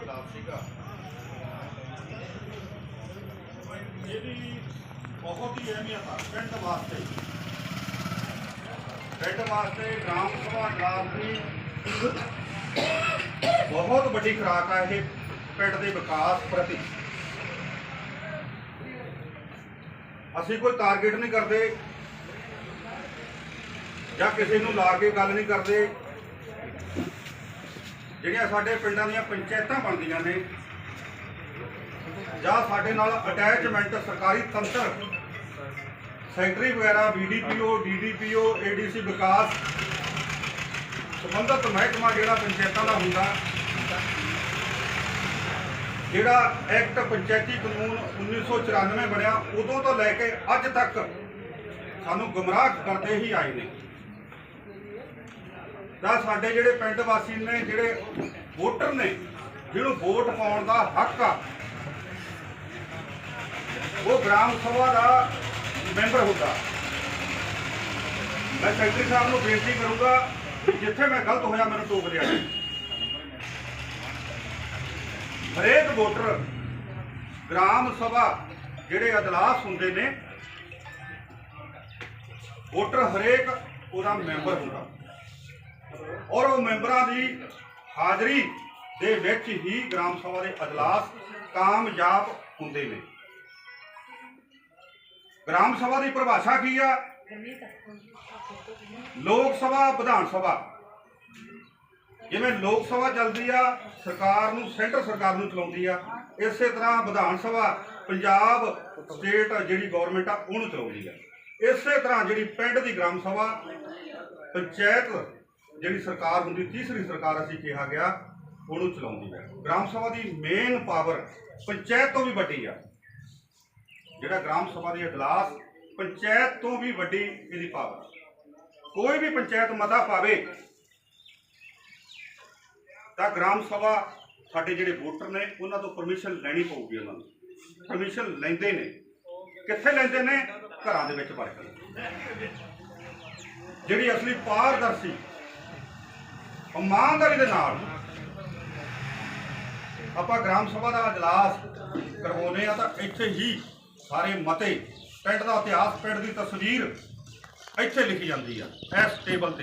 ਇਜਲਾਸ ਸੀਗਾ। ਇਹਦੀ ਬਹੁਤ ਹੀ ਅਹਿਮੀਅਤ ਆ, ਪਿੰਡ ਵਾਸਤੇ। ਪਿੰਡ ਵਾਸਤੇ ਗ੍ਰਾਮ ਸਭਾ ਇਜਲਾਸ ਦੀ ਬਹੁਤ ਵੱਡੀ ਖੁਰਾਕ ਆ ਇਹ ਪਿੰਡ ਦੇ ਵਿਕਾਸ ਪ੍ਰਤੀ। ਅਸੀਂ ਕੋਈ ਟਾਰਗੇਟ ਨਹੀਂ ਕਰਦੇ ਜਾਂ ਕਿਸੇ ਨੂੰ ਲਾ ਕੇ ਗੱਲ ਨਹੀਂ ਕਰਦੇ। ਜਿਹੜੀਆਂ ਸਾਡੇ ਪਿੰਡਾਂ ਦੀਆਂ ਪੰਚਾਇਤਾਂ ਬਣਦੀਆਂ ਨੇ ਜਾਂ ਸਾਡੇ ਨਾਲ ਅਟੈਚਮੈਂਟ ਸਰਕਾਰੀ ਤੰਤਰ, ਸੈਕਟਰੀ ਵਗੈਰਾ ਬੀਡੀਪੀਓ ਡੀਡੀਪੀਓ ਏਡੀਸੀ ਵਿਕਾਸ ਸੰਬੰਧਤ ਮਹਿਕਮਾ ਜਿਹੜਾ ਪੰਚਾਇਤਾਂ ਦਾ ਹੁੰਦਾ, ਜਿਹੜਾ ਐਕਟ ਪੰਚਾਇਤੀ ਕਾਨੂੰਨ 1994 ਬਣਿਆ, ਉਦੋਂ ਤੋਂ ਲੈ ਕੇ ਅੱਜ ਤੱਕ ਸਾਨੂੰ ਗੁੰਮਰਾਹ ਕਰਦੇ ਹੀ ਆਏ ਨੇ। ਤਾਂ ਸਾਡੇ ਜਿਹੜੇ ਪਿੰਡ ਵਾਸੀ ਨੇ, ਜਿਹੜੇ ਵੋਟਰ ਨੇ, ਜਿਹਨੂੰ ਵੋਟ ਪਾਉਣ ਦਾ ਹੱਕ ਆ, ਉਹ ਗ੍ਰਾਮ ਸਭਾ ਦਾ ਮੈਂਬਰ ਹੁੰਦਾ। ਮੈਂ ਸੈਕਟਰੀ ਸਾਹਿਬ ਨੂੰ ਬੇਨਤੀ ਕਰੂੰਗਾ ਕਿ ਜਿੱਥੇ ਮੈਂ ਗਲਤ ਹੋਇਆ, ਮੈਨੂੰ ਟੋਕ ਦਿਆ ਹਰੇਕ ਵੋਟਰ ਗ੍ਰਾਮ ਸਭਾ ਜਿਹੜੇ ਅਦਲਾਸ ਹੁੰਦੇ ਨੇ, ਵੋਟਰ ਹਰੇਕ ਉਹਦਾ ਮੈਂਬਰ ਹੁੰਦਾ। ਔਰ ਉਹ ਮੈਂਬਰਾਂ ਦੀ ਹਾਜ਼ਰੀ ਦੇ ਵਿੱਚ ਹੀ ਗ੍ਰਾਮ ਸਭਾ ਦੇ ਅਜਲਾਸ ਕਾਮਯਾਬ ਹੁੰਦੇ ਨੇ। ਗ੍ਰਾਮ ਸਭਾ ਦੀ ਪਰਿਭਾਸ਼ਾ ਕੀ ਆ? ਲੋਕ ਸਭਾ, ਵਿਧਾਨ ਸਭਾ। ਜਿਵੇਂ ਲੋਕ ਸਭਾ ਚੱਲਦੀ ਆ, ਸਰਕਾਰ ਨੂੰ, ਸੈਂਟਰ ਸਰਕਾਰ ਨੂੰ ਚਲਾਉਂਦੀ ਆ, ਇਸੇ ਤਰ੍ਹਾਂ ਵਿਧਾਨ ਸਭਾ ਪੰਜਾਬ ਸਟੇਟ ਜਿਹੜੀ ਗਵਰਨਮੈਂਟ ਆ, ਉਹਨੂੰ ਚਲਾਉਂਦੀ ਆ। ਇਸੇ ਤਰ੍ਹਾਂ ਜਿਹੜੀ ਪਿੰਡ ਦੀ ਗ੍ਰਾਮ ਸਭਾ, ਪੰਚਾਇਤ ਜਿਹੜੀ ਸਰਕਾਰ ਹੁੰਦੀ, ਤੀਸਰੀ ਸਰਕਾਰ ਅਸੀਂ ਕਿਹਾ ਗਿਆ, ਉਹਨੂੰ ਚਲਾਉਂਦੀ ਹੈ। ਗ੍ਰਾਮ ਸਭਾ ਦੀ ਮੇਨ ਪਾਵਰ ਪੰਚਾਇਤ ਤੋਂ ਵੀ ਵੱਡੀ ਆ। ਜਿਹੜਾ ਗ੍ਰਾਮ ਸਭਾ ਦੀ ਇਜਲਾਸ ਪੰਚਾਇਤ ਤੋਂ ਵੀ ਵੱਡੀ ਇਹਦੀ ਪਾਵਰ ਕੋਈ ਵੀ ਪੰਚਾਇਤ ਮਤਾ ਪਾਵੇ, ਤਾਂ ਗ੍ਰਾਮ ਸਭਾ ਸਾਡੇ ਜਿਹੜੇ ਵੋਟਰ ਨੇ, ਉਹਨਾਂ ਤੋਂ ਪਰਮਿਸ਼ਨ ਲੈਣੀ ਪਊਗੀ ਉਹਨਾਂ ਨੂੰ। ਪਰਮਿਸ਼ਨ ਲੈਂਦੇ ਨੇ। ਕਿੱਥੇ ਲੈਂਦੇ ਨੇ? ਘਰਾਂ ਦੇ ਵਿੱਚ ਵੜ ਕੇ। ਜਿਹੜੀ ਅਸਲੀ ਪਾਰਦਰਸ਼ੀ ਇਮਾਨਦਾਰੀ ਦੇ ਨਾਲ ਆਪਾਂ ਗ੍ਰਾਮ ਸਭਾ ਦਾ ਇਜਲਾਸ ਕਰਵਾਉਂਦੇ ਆ ਤਾਂ ਇੱਥੇ ਹੀ ਸਾਰੇ ਮਤੇ, ਪਿੰਡ ਦਾ ਇਤਿਹਾਸ, ਪਿੰਡ ਦੀ ਤਸਵੀਰ ਇੱਥੇ ਲਿਖੀ ਜਾਂਦੀ ਆ, ਇਸ ਟੇਬਲ ਤੇ।